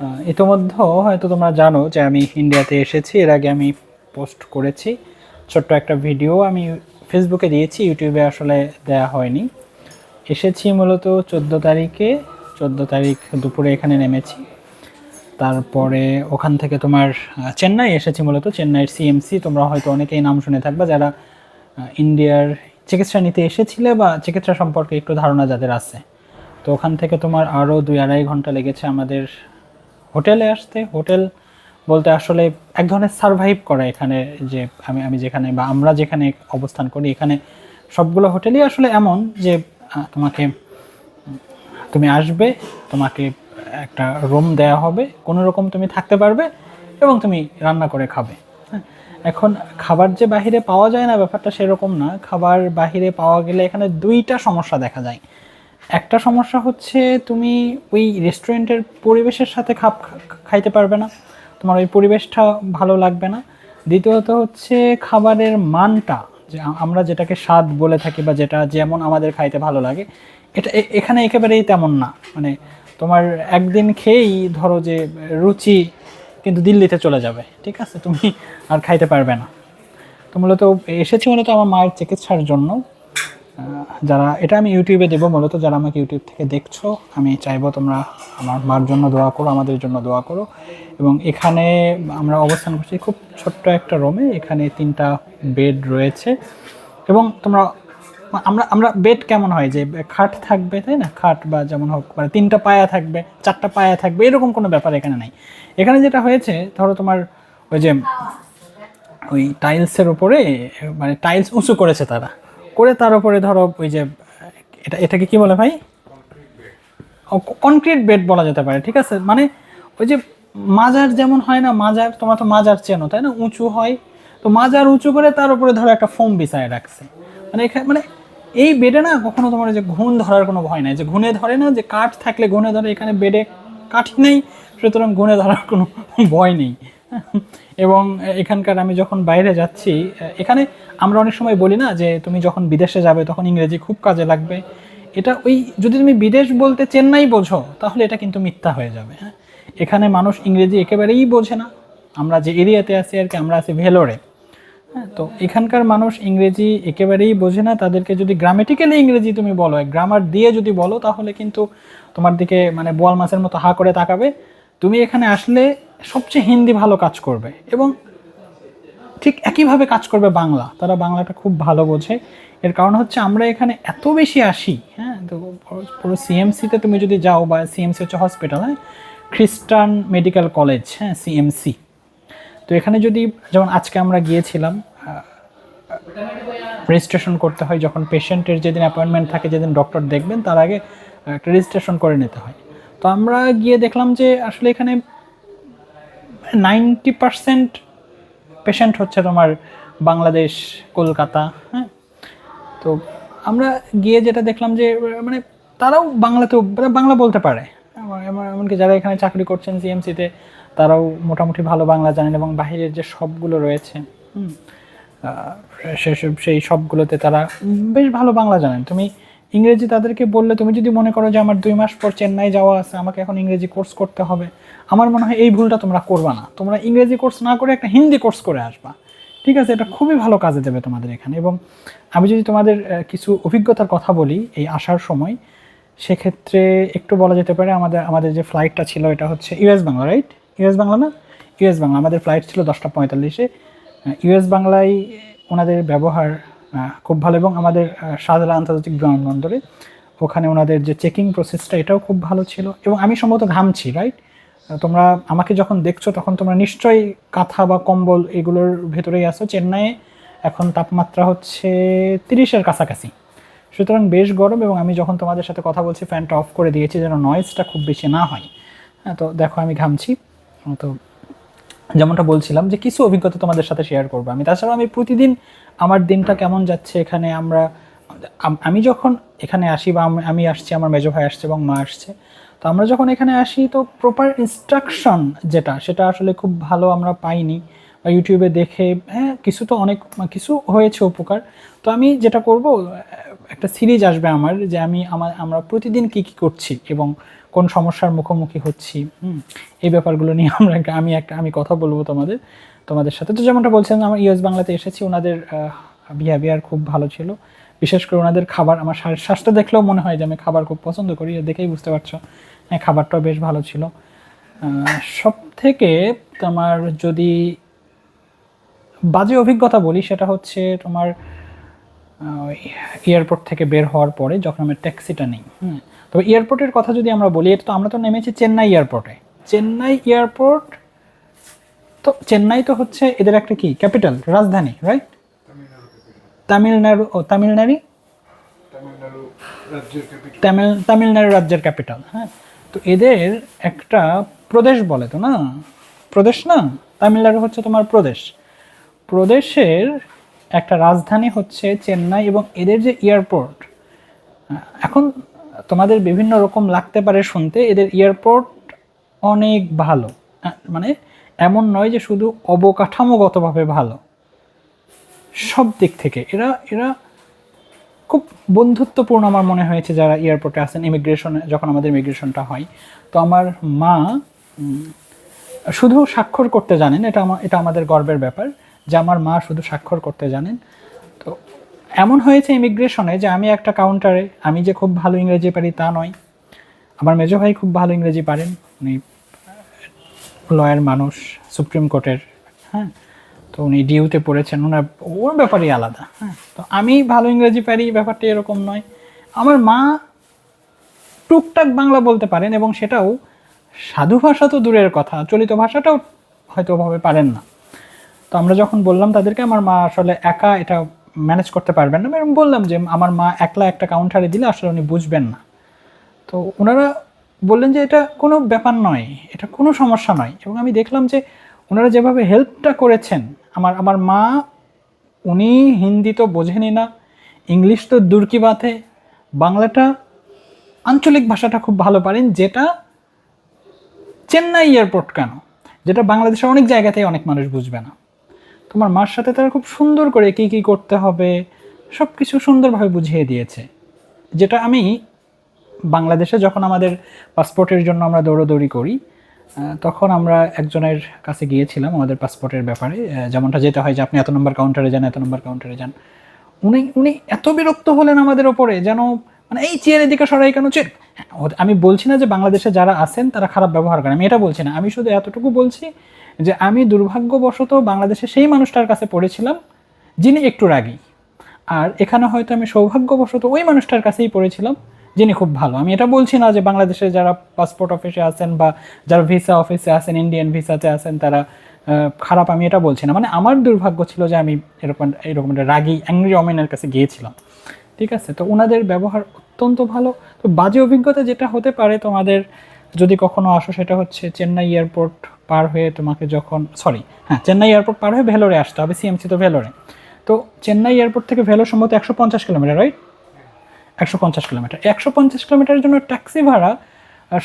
আহ, ইতোমধ্যেও হয়তো তোমরা জানো যে আমি ইন্ডিয়াতে এসেছি এর আগে আমি পোস্ট করেছি। ছোট্ট একটা ভিডিও আমি ফেসবুকে দিয়েছি ইউটিউবে আসলে দেয়া হয়নি। এসেছি মূলত চোদ্দ তারিখে চোদ্দ তারিখ দুপুরে এখানে নেমেছি। তারপরে ওখান থেকে তোমার চেন্নাই এসেছি মূলত চেন্নাইয়ের সিএমসি তোমরা হয়তো অনেকেই নাম শুনে থাকবে যারা ইন্ডিয়ার চিকিৎসা নিতে এসেছিলে বা চিকিৎসা সম্পর্কে একটু ধারণা যাদের আছে। তো ওখান থেকে তোমার আরও দুই আড়াই ঘণ্টা লেগেছে আমাদের হোটেলে আসতে, হোটেল বলতে আসলে এক ধরনের সারভাইভ করা এখানে যে আমি আমি যেখানে বা আমরা যেখানে অবস্থান করি, এখানে সবগুলো হোটেলই আসলে এমন যে তোমাকে, তুমি আসবে, তোমাকে একটা রুম দেয়া হবে, কোনো রকম তুমি থাকতে পারবে এবং তুমি রান্না করে খাবে। হ্যাঁ এখন খাবার যে বাহিরে পাওয়া যায় না, ব্যাপারটা সেরকম না। খাবার বাহিরে পাওয়া গেলে এখানে দুইটা সমস্যা দেখা যায়। একটা সমস্যা হচ্ছে তুমি ওই রেস্টুরেন্টের পরিবেশের সাথে খাপ খাইতে পারবে না। তোমার ওই পরিবেশটা ভালো লাগবে না। দ্বিতীয়ত হচ্ছে খাবারের মানটা, যে আমরা যেটাকে স্বাদ বলে থাকি বা যেটা যেমন আমাদের খাইতে ভালো লাগে, এটা এখানে একেবারেই তেমন না। মানে তোমার একদিন খেয়েই ধরো যে রুচি কিন্তু দিল্লিতে চলে যাবে, ঠিক আছে? তুমি আর খাইতে পারবে না। তো মূলত এসেছি মূলত আমার মায়ের চিকিৎসার জন্য। যারা, এটা আমি ইউটিউবে দেবো, মূলত যারা আমাকে ইউটিউব থেকে দেখছ, আমি চাইব তোমরা আমার মার জন্য দোয়া করো, আমাদের জন্য দোয়া করো। এবং এখানে আমরা অবস্থান করছি খুব ছোট্ট একটা রুমে, এখানে তিনটা বেড রয়েছে। এবং তোমরা, আমরা আমরা, বেড কেমন হয় যে খাট থাকবে, তাই না? খাট বা যেমন হোক মানে তিনটা পায়া থাকবে, চারটা পায়া থাকবে, এরকম কোনো ব্যাপার এখানে নাই। এখানে যেটা হয়েছে, ধরো তোমার ওই যে ওই টাইলসের উপরে মানে টাইলস উঁচু করেছে তারা। করে তার উপরে ধরো ওই যে, এটা, এটাকে কি বলে ভাই? কনক্রিট বেড বলা যেতে পারে, ঠিক আছে? মানে ওই যে মাজার যেমন হয় না, মাজার, তোমার তো মাজার চেনো, তাই না? উঁচু হয়। তো মাজার উঁচু করে তার উপরে ধরো একটা ফোম বিছায় রাখছে। মানে এখানে মানে এই বেডে না কখনো তোমার যে ঘুণ ধরার কোনো ভয় নাই। যে ঘুণে ধরে না, যে কাঠ থাকলে ঘুণে ধরে, এখানে বেডে কাঠি নেই, সুতরাং ঘুণে ধরার কোনো ভয় নেই। এবং এখানকার আমি যখন বাইরে যাচ্ছি, এখানে আমরা অনেক সময় বলি না যে তুমি যখন বিদেশে যাবে তখন ইংরেজি খুব কাজে লাগবে। এটা ওই যদি তুমি বিদেশ বলতে চেন্নাই বোঝো, তাহলে এটা কিন্তু মিথ্যা হয়ে যাবে হ্যাঁ? এখানে মানুষ ইংরেজি একেবারেই বোঝে না। আমরা যে এরিয়াতে আছি আর কি, আমরা আছি ভেলোরে হ্যাঁ? তো এখানকার মানুষ ইংরেজি একেবারেই বোঝে না। তাদেরকে যদি গ্রামেটিক্যালি ইংরেজি তুমি বলো গ্রামার দিয়ে যদি বলো, তাহলে কিন্তু তোমার দিকে মানে বোয়াল মাছের মতো হা করে তাকাবে। তুমি এখানে আসলে সবচেয়ে হিন্দি ভালো কাজ করবে এবং ঠিক একইভাবে কাজ করবে বাংলা। তারা বাংলাটা খুব ভালো বোঝে। এর কারণ হচ্ছে আমরা এখানে এত বেশি আসি হ্যাঁ? তো পুরো- সিএমসিতে তুমি যদি যাও বা সিএমসি হচ্ছে হসপিটাল হ্যাঁ? খ্রিস্টান মেডিকেল কলেজ হ্যাঁ সিএমসি তো এখানে যদি যেমন আজকে আমরা গিয়েছিলাম রেজিস্ট্রেশন করতে হয় যখন পেশেন্টের যেদিন অ্যাপয়েন্টমেন্ট থাকে, যেদিন ডক্টর দেখবেন, তার আগে একটা রেজিস্ট্রেশন করে নিতে হয়। তো আমরা গিয়ে দেখলাম যে আসলে এখানে নাইনটি পারসেন্ট পেশেন্ট হচ্ছে তোমার বাংলাদেশ, কলকাতা হ্যাঁ? তো আমরা গিয়ে যেটা দেখলাম যে মানে তারাও বাংলাতেও মানে বাংলা বলতে পারে। এমন- এমন- এমনকি যারা এখানে চাকরি করছেন সিএমসিতে, তারাও মোটামুটি ভালো বাংলা জানেন এবং বাইরের যে সবগুলো রয়েছে সেসব সেই সবগুলোতে তারা বেশ ভালো বাংলা জানেন। তুমি ইংরেজি তাদেরকে বললে তুমি যদি মনে করো যে আমার দুই মাস পর চেন্নাই যাওয়া আছে, আমাকে এখন ইংরেজি কোর্স করতে হবে। আমার মনে হয় এই ভুলটা তোমরা করবা না। তোমরা ইংরেজি কোর্স না করে একটা হিন্দি কোর্স করে আসবা। ঠিক আছে, এটা খুবই ভালো কাজে দেবে তোমাদের এখানে। এবং আমি যদি তোমাদের কিছু অভিজ্ঞতার কথা বলি এই আসার সময়, সেক্ষেত্রে একটু বলা যেতে পারে আমাদের আমাদের যে ফ্লাইটটা ছিল এটা হচ্ছে US Bangla right US Bangla না? ইউএস বাংলা। আমাদের ফ্লাইট ছিল দশটা পঁয়তাল্লিশে। ইউএস বাংলায় ওনাদের ব্যবহার খুব ভালো। এবং আমাদের আহ, শাহজালাল আন্তর্জাতিক বিমানবন্দরে ওখানে ওনাদের যে চেকিং প্রসেসটা এটাও খুব ভালো ছিল। এবং আমি সম্ভবত ঘামছি রাইট তোমরা আমাকে যখন দেখছ তখন তোমরা নিশ্চয়ই কাঁথা বা কম্বল এগুলোর ভেতরেই আসো চেন্নাইয়ে এখন তাপমাত্রা হচ্ছে তিরিশের কাছাকাছি। সুতরাং বেশ গরম এবং আমি যখন তোমাদের সাথে কথা বলছি ফ্যানটা অফ করে দিয়েছি যেন নয়েজটা খুব বেশি না হয়। হ্যাঁ তো দেখো আমি ঘামছি। তো যেমনটা বলছিলাম যে কিছু অভিজ্ঞতা তোমাদের সাথে শেয়ার করব আমি। তাছাড়া আমি প্রতিদিন আমার দিনটা কেমন যাচ্ছে, এখানে আমরা, আমি যখন এখানে আসি বা আমি- আসছি, আমার মেজো ভাই আসছে এবং মা আসছে, তো আমরা যখন এখানে আসি, তো প্রপার ইনস্ট্রাকশন যেটা, সেটা আসলে খুব ভালো আমরা পাইনি বা ইউটিউবে দেখে হ্যাঁ কিছু তো অনেক, কিছু হয়েছে উপকার। তো আমি যেটা করব একটা সিরিজ আসবে আমার যে আমি আমার, আমরা প্রতিদিন কি কি করছি এবং কোন সমস্যার মুখোমুখি হচ্ছি এই ব্যাপারগুলো নিয়ে আমরা আমি একটা, আমি কথা বলব তোমাদের তোমাদের সাথে। তো যেমনটা বলছিলাম আমার ইউএস বাংলাতে এসেছি, ওনাদের বিহেভিয়ার খুব ভালো ছিল। বিশেষ করে ওনাদের খাবার, আমার স্বাস্থ্য দেখলেও মনে হয় যে আমি খাবার খুব পছন্দ করি দেখেই বুঝতে পারছ হ্যাঁ খাবারটাও বেশ ভালো ছিল। সব থেকে তোমার যদি বাজে অভিজ্ঞতা বলি, সেটা হচ্ছে তোমার এয়ারপোর্ট থেকে বের হওয়ার পরে যখন আমার ট্যাক্সিটা নিই, হুম, তবে এয়ারপোর্টের কথা যদি আমরা বলি, এটা তো আমরা তো নেমেছি চেন্নাই এয়ারপোর্টে চেন্নাই এয়ারপোর্ট তো, চেন্নাই তো হচ্ছে এদের একটা কি? ক্যাপিটাল রাজধানী রাইট তামিলনাড়ু, ও, তামিলনাড়ু? তামিল, তামিলনাড়ু রাজ্যের ক্যাপিটাল হ্যাঁ। তো এদের একটা প্রদেশ বলে তো না? প্রদেশ না? তামিলনাড়ু হচ্ছে তোমার প্রদেশ। প্রদেশের একটা রাজধানী হচ্ছে চেন্নাই এবং এদের যে এয়ারপোর্ট এখন তোমাদের বিভিন্ন রকম লাগতে পারে শুনতে, এদের এয়ারপোর্ট অনেক ভালো। মানে এমন নয় যে শুধু অবকাঠামোগতভাবে ভালো। সব দিক থেকে এরা এরা খুব বন্ধুত্বপূর্ণ আমার মনে হয়েছে যারা এয়ারপোর্টে আসেন ইমিগ্রেশনে যখন আমাদের ইমিগ্রেশনটা হয়। তো আমার মা শুধু স্বাক্ষর করতে জানেন, এটা আমার, এটা আমাদের গর্বের ব্যাপার। যে আমার মা শুধু স্বাক্ষর করতে জানেন। তো এমন হয়েছে ইমিগ্রেশনে যে আমি একটা কাউন্টারে আমি যে খুব ভালো ইংরেজি পারি তা নয়। আমার মেজো ভাই খুব ভালো ইংরেজি পারেন, উনি লয়ার মানুষ সুপ্রিম কোর্টের হ্যাঁ? তো উনি ডিউতে পড়েছেন ওনার ওর ব্যাপারই আলাদা হ্যাঁ? তো আমি ভালো ইংরেজি পারি ব্যাপারটা এরকম নয়। আমার মা টুকটাক বাংলা বলতে পারেন এবং সেটাও সাধু ভাষা তো দূরের কথা, চলিত ভাষাটাও হয়তো ওভাবে পারেন না। তো আমরা যখন বললাম তাদেরকে, আমার মা আসলে একা এটা ম্যানেজ করতে পারবেন না। আমি বললাম যে, আমার মা একলা একটা কাউন্টারে দিলে আসলে উনি বুঝবেন না। তো ওনারা বললেন যে, এটা কোনো ব্যাপার নয়, এটা কোনো সমস্যা নয়। এবং আমি দেখলাম যে, ওনারা যেভাবে হেল্পটা করেছেন, আমার আমার মা, উনি হিন্দি তো বোঝেনি না, ইংলিশ তো দূর কি বাতে, বাংলাটা আঞ্চলিক ভাষাটা খুব ভালো পারেন, যেটা চেন্নাই এয়ারপোর্ট কেন, যেটা বাংলাদেশের অনেক জায়গাতেই অনেক মানুষ বুঝবে না। তোমার মার সাথে তারা খুব সুন্দর করে কী কী করতে হবে সব কিছু সুন্দরভাবে বুঝিয়ে দিয়েছে। যেটা আমি বাংলাদেশে যখন আমাদের পাসপোর্টের জন্য আমরা দৌড়োদৌড়ি করি তখন আমরা একজনের কাছে গিয়েছিলাম আমাদের পাসপোর্টের ব্যাপারে যেমনটা যেতে হয় যে আপনি এত নম্বর কাউন্টারে যান, এত নম্বর কাউন্টারে যান। উনি উনি এত বিরক্ত হলেন আমাদের ওপরে যেন মানে এই চেয়ারের দিকে সরাই কেন চেয়ার আমি বলছি না যে বাংলাদেশে যারা আছেন তারা খারাপ ব্যবহার করেন। আমি এটা বলছি না। আমি শুধু এতটুকু বলছি যে আমি দুর্ভাগ্যবশত বাংলাদেশে সেই মানুষটার কাছে পড়েছিলাম যিনি একটু রাগী। আর এখানে হয়তো আমি সৌভাগ্যবশত ওই মানুষটার কাছেই পড়েছিলাম যিনি খুব ভালো। আমি এটা বলছি না যে বাংলাদেশে যারা পাসপোর্ট অফিসে আছেন বা যারা ভিসা অফিসে আছেন ইন্ডিয়ান ভিসাতে আছেন, তারা খারাপ। আমি এটা বলছি না। মানে আমার দুর্ভাগ্য ছিল যে আমি এরকম এরকম একটা রাগী অ্যাংরি অমিনের কাছে গিয়েছিলাম। ঠিক আছে? তো ওনাদের ব্যবহার অত্যন্ত ভালো। তো বাজে অভিজ্ঞতা যেটা হতে পারে তোমাদের যদি কখনো আসো, সেটা হচ্ছে চেন্নাই এয়ারপোর্ট পার হয়ে তোমাকে যখন সরি হ্যাঁ চেন্নাই এয়ারপোর্ট পার হয়ে ভেলোরে আসতে হবে সিএমসি তো ভেলোরে। তো চেন্নাই এয়ারপোর্ট থেকে ভেলোর সম্ভবত একশো পঞ্চাশ কিলোমিটার রাইট একশো পঞ্চাশ কিলোমিটার। একশো পঞ্চাশ কিলোমিটারের জন্য ট্যাক্সি ভাড়া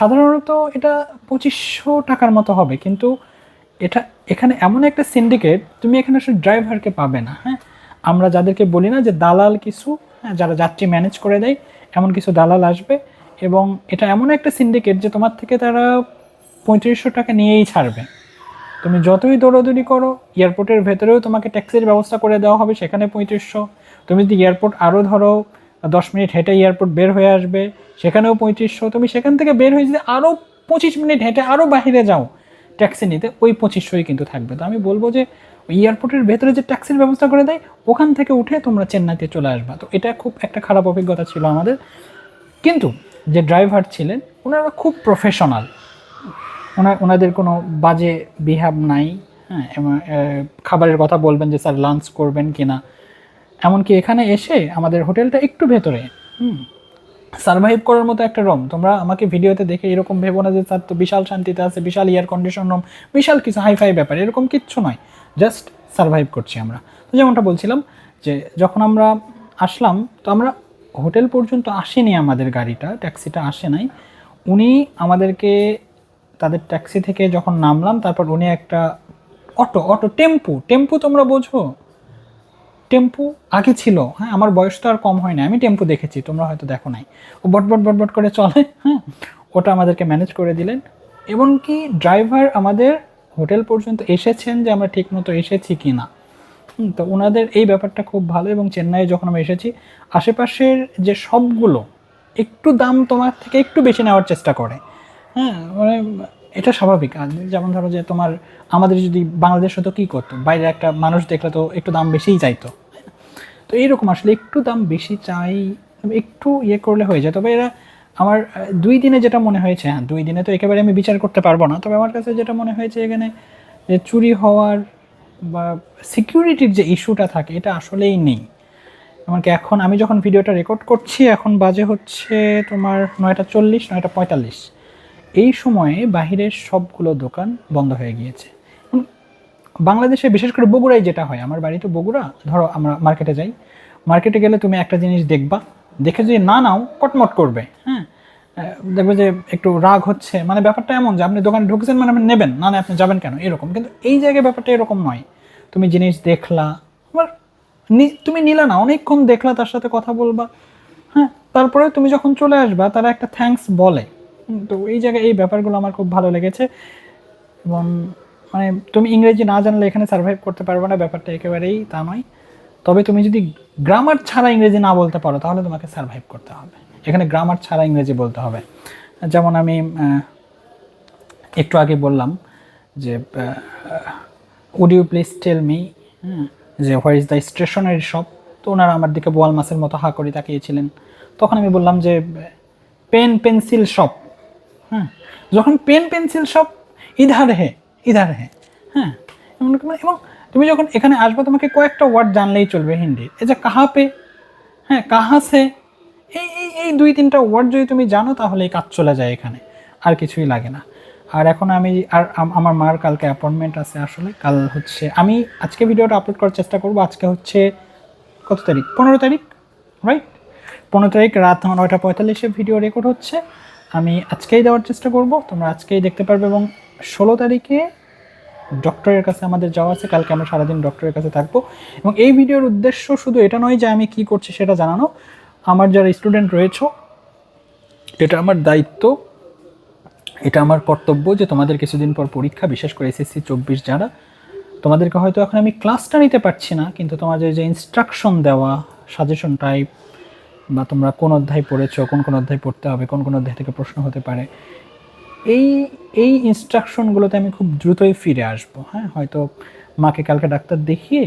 সাধারণত এটা পঁচিশশো টাকার মতো হবে। কিন্তু এটা, এখানে এমন একটা সিন্ডিকেট তুমি এখানে আসলে ড্রাইভারকে পাবে না হ্যাঁ? আমরা যাদেরকে বলি না যে দালাল কিছু যারা যাত্রী ম্যানেজ করে দেয়, এমন কিছু দালাল আসবে এবং এটা এমন একটা সিন্ডিকেট যে তোমার থেকে তারা পঁয়ত্রিশশো টাকা নিয়েই ছাড়বে। তুমি যতই দৌড়াদৌড়ি করো এয়ারপোর্টের ভেতরেও তোমাকে ট্যাক্সির ব্যবস্থা করে দেওয়া হবে সেখানে পঁয়ত্রিশশো। তুমি যদি এয়ারপোর্ট আরও ধরো, দশ মিনিট হেঁটে এয়ারপোর্ট বের হয়ে আসবে, সেখানেও পঁয়ত্রিশশো। তুমি সেখান থেকে বের হয়ে যদি আরও পঁচিশ মিনিট হেঁটে আরও বাইরে যাও ট্যাক্সি নিতে, ওই পঁচিশশোই কিন্তু থাকবে। তো আমি বলব যে এয়ারপোর্টের ভেতরে যে ট্যাক্সির ব্যবস্থা করে দেয়, ওখান থেকে উঠে তোমরা চেন্নাইতে চলে আসবা। তো এটা খুব একটা খারাপ অভিজ্ঞতা ছিল আমাদের। কিন্তু যে ড্রাইভার ছিলেন, ওনারা খুব প্রফেশনাল ওনার ওনাদের কোনো বাজে বিহাব নাই হ্যাঁ খাবারের কথা বলবেন যে, স্যার লাঞ্চ করবেন কি না এমনকি এখানে এসে আমাদের হোটেলটা একটু ভেতরে, হুম সার্ভাইভ করার মতো একটা রুম তোমরা আমাকে ভিডিওতে দেখে এরকম ভেবো না যে, স্যার, তো বিশাল শান্তিতে আছে, বিশাল এয়ার কন্ডিশন রুম বিশাল কিছু হাইফাই ব্যাপার। এরকম কিচ্ছু নয়। জাস্ট সার্ভাইভ করছি আমরা। তো যেমনটা বলছিলাম যে, যখন আমরা আসলাম, তো আমরা হোটেল পর্যন্ত আসেনি আমাদের গাড়িটা, ট্যাক্সিটা আসে নাই। উনি আমাদেরকে তাদের ট্যাক্সি থেকে যখন নামলাম, তারপর উনি একটা অটো অটো টেম্পু। টেম্পু তোমরা বোঝো? টেম্পু আগে ছিল হ্যাঁ আমার বয়স তো আর কম হয় না আমি টেম্পু দেখেছি, তোমরা হয়তো দেখো নাই। ও বটবট বটবট করে চলে হ্যাঁ ওটা আমাদেরকে ম্যানেজ করে দিলেন। এমনকি ড্রাইভার আমাদের হোটেল পর্যন্ত এসেছেন যে আমরা ঠিকমতো এসেছি কি না তো ওনাদের এই ব্যাপারটা খুব ভালো এবং চেন্নাইয়ে যখন আমরা এসেছি, আশেপাশের যে সবগুলো একটু দাম তোমার থেকে একটু বেশি নেওয়ার চেষ্টা করে। হ্যাঁ মানে এটা স্বাভাবিক। যেমন ধরো যে তোমার আমাদের যদি বাংলাদেশ হতো কী করতো? বাইরে একটা মানুষ দেখলে তো একটু দাম বেশিই চাইতো। তো এইরকম আসলে একটু দাম বেশি চাই, একটু ইয়ে করলে হয়ে যায়। তবে এরা আমার, দুই দিনে যেটা মনে হয়েছে হ্যাঁ দুই দিনে তো একেবারে আমি বিচার করতে পারব না, তবে আমার কাছে যেটা মনে হয়েছে এখানে যে চুরি হওয়ার বা সিকিউরিটির যে ইস্যুটা থাকে, এটা আসলেই নেই। এমনকি এখন, আমি যখন ভিডিওটা রেকর্ড করছি, এখন বাজে হচ্ছে তোমার নয়টা চল্লিশ, নয়টা পঁয়তাল্লিশ। এই সময়ে বাহিরের সবগুলো দোকান বন্ধ হয়ে গিয়েছে। বাংলাদেশে বিশেষ করে বগুড়ায় যেটা হয়, আমার বাড়ি তো বগুড়া, ধরো আমরা মার্কেটে যাই। মার্কেটে গেলে তুমি একটা জিনিস দেখবা, দেখে যদি না নাও, কটমট করবে হ্যাঁ? দেখবে যে একটু রাগ হচ্ছে মানে ব্যাপারটা এমন যে আপনি দোকানে ঢুকছেন মানে আপনি নেবেন, না না, আপনি যাবেন কেন? এরকম। কিন্তু এই জায়গায় ব্যাপারটা এরকম নয়। তুমি জিনিস দেখলা, আবার তুমি নিলা না, অনেকক্ষণ দেখলা, তার সাথে কথা বলবা হ্যাঁ? তারপরে তুমি যখন চলে আসবা, তারা একটা থ্যাঙ্কস বলে। তো এই জায়গায় এই ব্যাপারগুলো আমার খুব ভালো লেগেছে। এবং মানে তুমি ইংরেজি না জানলে এখানে সার্ভাইভ করতে পারবে না, ব্যাপারটা একেবারেই তা নয়। তবে তুমি যদি গ্রামার ছাড়া ইংরেজি না বলতে পারো, তাহলে তোমাকে সার্ভাইভ করতে হবে। এখানে গ্রামার ছাড়া ইংরেজি বলতে হবে। যেমন আমি একটু আগে বললাম যে would you please tell me যে where is the stationery shop তো ওনারা আমার দিকে বোয়াল মাছের মতো হা করে তাকিয়েছিলেন। তখন আমি বললাম যে পেন পেন্সিল শপ হ্যাঁ যখন পেন পেন্সিল শপ ইধার হে ইধার হে হ্যাঁ এমন মানে- এবং তুমি যখন এখানে আসবে, তোমাকে কয়েকটা ওয়ার্ড জানলেই চলবে হিন্দি। এই যে কাহা পে হ্যাঁ কাহা সে এই এই এই দুই তিনটা ওয়ার্ড যদি তুমি জানো, তাহলে কাজ চলে যায় এখানে। আর কিছুই লাগে না। আর এখন আমি আর আমার মার কালকে অ্যাপয়েন্টমেন্ট আছে আসলে। কাল হচ্ছে আমি আজকে ভিডিওটা আপলোড করার চেষ্টা করব। আজকে হচ্ছে কত তারিখ? পনেরো তারিখ রাইট পনেরো তারিখ রাত নয়টা পঁয়তাল্লিশে ভিডিও রেকর্ড হচ্ছে। আমি আজকেই দেওয়ার চেষ্টা করব। তোমরা আজকেই দেখতে পারবে এবং ষোলো তারিখে ডক্টরের কাছে আমাদের যাওয়া আছে। কালকে আমরা সারাদিন ডক্টরের কাছে থাকব। এবং এই ভিডিওর উদ্দেশ্য শুধু এটা নয় যে আমি কি করছি সেটা জানানো। আমার যারা স্টুডেন্ট রয়েছে, এটা আমার দায়িত্ব। এটা আমার কর্তব্য যে তোমাদের কিছুদিন পর পরীক্ষা, বিশেষ করে এসএসসি চব্বিশ যারা। তোমাদেরকে হয়তো এখন আমি ক্লাসটা নিতে পারছি না, কিন্তু তোমাদের যে ইনস্ট্রাকশন দেওয়া সাজেশন টাইপ বা তোমরা কোন অধ্যায় পড়েছো, কোন কোন অধ্যায় পড়তে হবে, কোন কোন অধ্যায় থেকে প্রশ্ন হতে পারে, এই এই ইনস্ট্রাকশনগুলোতে আমি খুব দ্রুতই ফিরে আসব হ্যাঁ? হয়তো মাকে কালকে ডাক্তার দেখিয়ে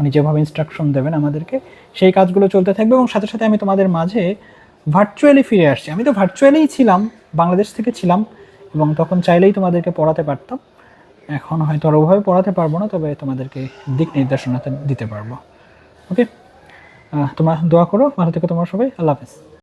উনি যেভাবে ইনস্ট্রাকশন দেবেন আমাদেরকে, সেই কাজগুলো চলতে থাকবে এবং সাথে সাথে আমি তোমাদের মাঝে ভার্চুয়ালি ফিরে আসছি। আমি তো ভার্চুয়ালিই ছিলাম, বাংলাদেশ থেকে ছিলাম এবং তখন চাইলেই তোমাদেরকে পড়াতে পারতাম। এখন হয়তো আর ওভাবে পড়াতে পারব না, তবে তোমাদেরকে দিক নির্দেশনাতে দিতে পারব। ওকে তোমরা দোয়া করো ভালো থেকে তোমার সবাই আল্লাহ হাফেজ।